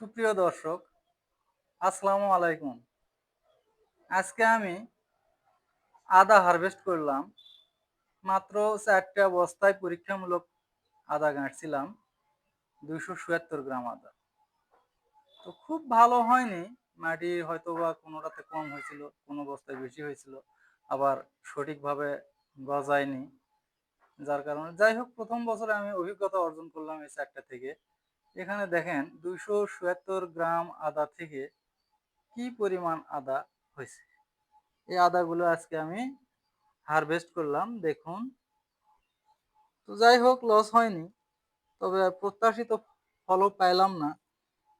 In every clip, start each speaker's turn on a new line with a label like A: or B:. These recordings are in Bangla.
A: সুপ্রিয় দর্শক, আসসালামু আলাইকুম। আজকে আমি আদা হারভেস্ট করলাম। মাত্র চারটা বস্তায় পরীক্ষামূলক আদা গাঁটছিলাম, দুইশো চুয়াত্তর গ্রাম আদা। তো খুব ভালো হয়নি, মাটি হয়তো বা কোনোটাতে কম হয়েছিল, কোনো বস্তায় বেশি হয়েছিল, আবার সঠিকভাবে গজায়নি। যার কারণে যাই হোক, প্রথম বছরে আমি অভিজ্ঞতা অর্জন করলাম এই চারটা থেকে। এখানে দেখেন দুইশো চুয়াত্তর গ্রাম আদা থেকে কি পরিমাণ আদা হয়েছে? এই আদাগুলো আজকে আমি হারভেস্ট করলাম, দেখুন। তো যাই হোক, লস হয়নি, তবে প্রত্যাশিত ফলও পাইলাম না।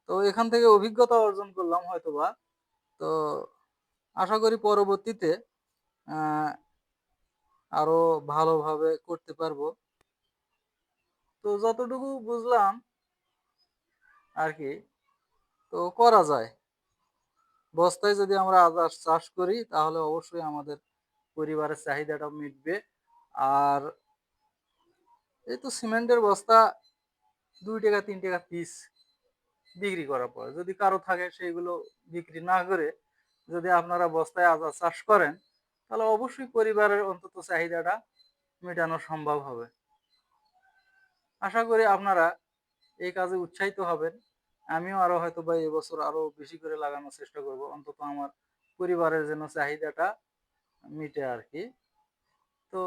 A: তো এখান থেকে অভিজ্ঞতা অর্জন করলাম হয়তোবা। তো আশা করি পরবর্তীতে আরও ভালোভাবে করতে পারব। তো যতটুকু বুঝলাম আর কি তো করা যায়। বস্তায় যদি আমরা আদা চাষ করি, তাহলে অবশ্যই আমাদের পরিবারের চাহিদাটা মিটবে। আর এই তো সিমেন্টের বস্তা দুই টাকা, তিন টাকা পিস বিক্রি করার পর, যদি কারও থাকে সেইগুলো বিক্রি না করে যদি আপনারা বস্তায় আদা চাষ করেন, তাহলে অবশ্যই পরিবারের অন্তত চাহিদাটা মেটানো সম্ভব হবে। আশা করি আপনারা এই কাজে উৎসাহিত হবেন। আমিও আরও হয়তো বা এবছর আরও বেশি করে লাগানোর চেষ্টা করব। অন্তত আমার পরিবারের যেন চাহিদাটা মিটে আর কি তো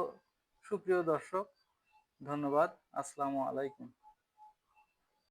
A: সুপ্রিয় দর্শক, ধন্যবাদ। আসসালামু আলাইকুম।